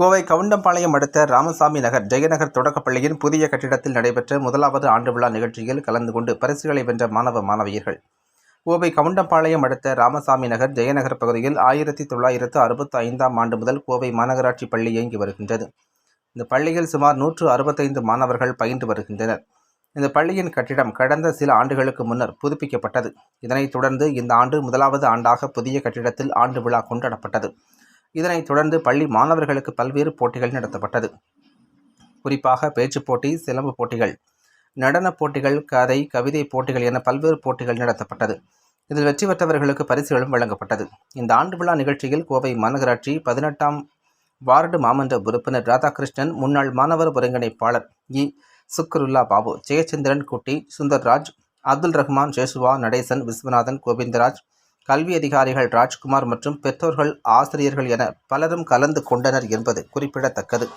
கோவை கவுண்டம்பாளையம் அடுத்த ராமசாமி நகர் ஜெயநகர் தொடக்கப்பள்ளியின் புதிய கட்டிடத்தில் நடைபெற்ற முதலாவது ஆண்டு விழா நிகழ்ச்சியில் கலந்து கொண்டு பரிசுகளை வென்ற மாணவ மாணவியர்கள். கோவை கவுண்டம்பாளையம் அடுத்த ராமசாமி நகர் ஜெயநகர் பகுதியில் ஆயிரத்தி தொள்ளாயிரத்து அறுபத்தி ஐந்தாம் ஆண்டு முதல் கோவை மாநகராட்சி பள்ளி இயங்கி வருகின்றது. இந்த பள்ளியில் சுமார் நூற்று அறுபத்தைந்து மாணவர்கள் பயின்று வருகின்றனர். இந்த பள்ளியின் கட்டிடம் கடந்த சில ஆண்டுகளுக்கு முன்னர் புதுப்பிக்கப்பட்டது. இதனைத் தொடர்ந்து இந்த ஆண்டு முதலாவது ஆண்டாக புதிய கட்டிடத்தில் ஆண்டு விழா கொண்டாடப்பட்டது. இதனைத் தொடர்ந்து பள்ளி மாணவர்களுக்கு பல்வேறு போட்டிகள் நடத்தப்பட்டது. குறிப்பாக பேச்சுப் போட்டி சிலம்பு போட்டிகள் நடனப் போட்டிகள் கதை கவிதை போட்டிகள் என பல்வேறு போட்டிகள் நடத்தப்பட்டது. இதில் வெற்றி பெற்றவர்களுக்கு பரிசுகளும் வழங்கப்பட்டது. இந்த ஆண்டு விழா நிகழ்ச்சியில் கோவை மாநகராட்சி பதினெட்டாம் வார்டு மாமன்ற உறுப்பினர் ராதாகிருஷ்ணன் முன்னாள் மாணவர் ஒருங்கிணைப்பாளர் இ. சுக்கருல்லா பாபு ஜெயச்சந்திரன் குட்டி சுந்தர்ராஜ் அப்துல் ரஹ்மான் ஜேசுவா நடேசன் விஸ்வநாதன் கோவிந்தராஜ் கல்வி அதிகாரிகள் ராஜ்குமார் மற்றும் பெற்றோர்கள் ஆசிரியர்கள் என பலரும் கலந்து கொண்டனர் என்பது குறிப்பிடத்தக்கது.